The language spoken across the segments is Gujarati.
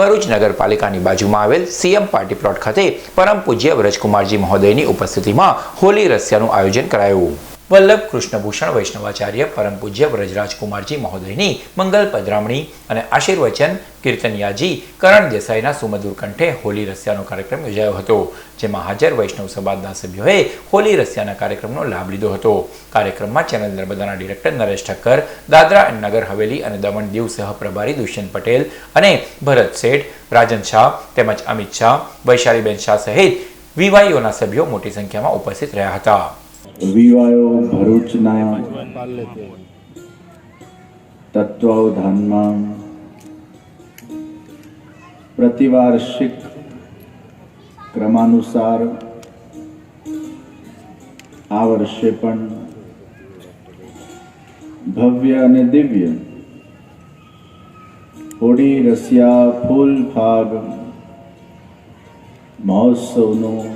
ભરૂચ નગરપાલિકાની બાજુમાં આવેલ સીએમ પાર્ટી પ્લોટ ખાતે પરમ પૂજ્ય વ્રજકુમારજી મહોદયની ઉપસ્થિતિમાં હોલી રસિયાનું આયોજન કરાયું. વલ્લભ કૃષ્ણભૂષણ વૈષ્ણવાચાર્ય પરમ પૂજ્ય વ્રજરાજકુમારજી મહોદયની મંગલ પધરામણી અને આશીર્વચન કીર્તનિયાજી કરણ દેસાઈના સુમધુર કંઠે હોલી રસિયાનો કાર્યક્રમ યોજાયો હતો, જેમાં હાજર વૈષ્ણવ સમાજના સભ્યોએ હોલી રસિયાના કાર્યક્રમનો લાભ લીધો હતો. કાર્યક્રમમાં ચેનલ નર્મદાના ડિરેક્ટર નરેશ ઠક્કર, દાદરા એન્ડ નગર હવેલી અને દમણ દીવ સહપ્રભારી દુષ્યંત પટેલ અને ભરત શેઠ, રાજન શાહ તેમજ અમિત શાહ, વૈશાલીબેન શાહ સહિત વીવાઈઓના સભ્યો મોટી સંખ્યામાં ઉપસ્થિત રહ્યા હતા. વિવાયો ભરૂચના તત્વાવધાનમાં પ્રતિવાર્ષિક ક્રમાનુસાર આ વર્ષે પણ ભવ્ય અને દિવ્ય હોળી, રસિયા, ફૂલ, ફાગ મહોત્સવનું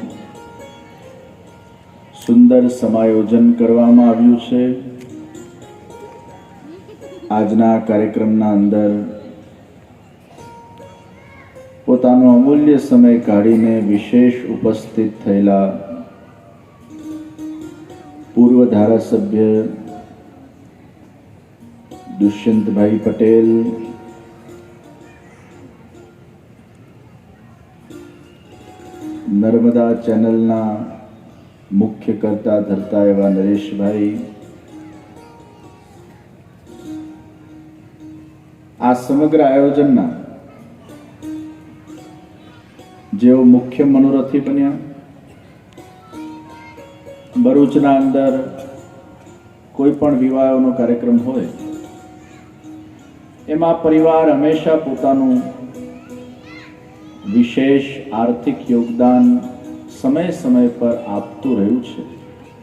સુંદર સમાયોજન કરવામાં આવ્યું છે. આજના કાર્યક્રમના અંદર પોતાનો અમૂલ્ય સમય કાઢીને વિશેષ ઉપસ્થિત થયેલા પૂર્વ ધારાસભ્ય દુષ્યંતભાઈ પટેલ, નર્મદા ચેનલના મુખ્ય કરતા ધરતા એવા નરેશભાઈ. આ સમગ્ર આયોજનના જેઓ મુખ્ય મનોરથી બન્યા, ભરૂચના અંદર કોઈ પણ વિવાહનો કાર્યક્રમ હોય, એમાં પરિવાર હંમેશા પોતાનું વિશેષ આર્થિક યોગદાન સમય સમય પર આપતું રહ્યું છે.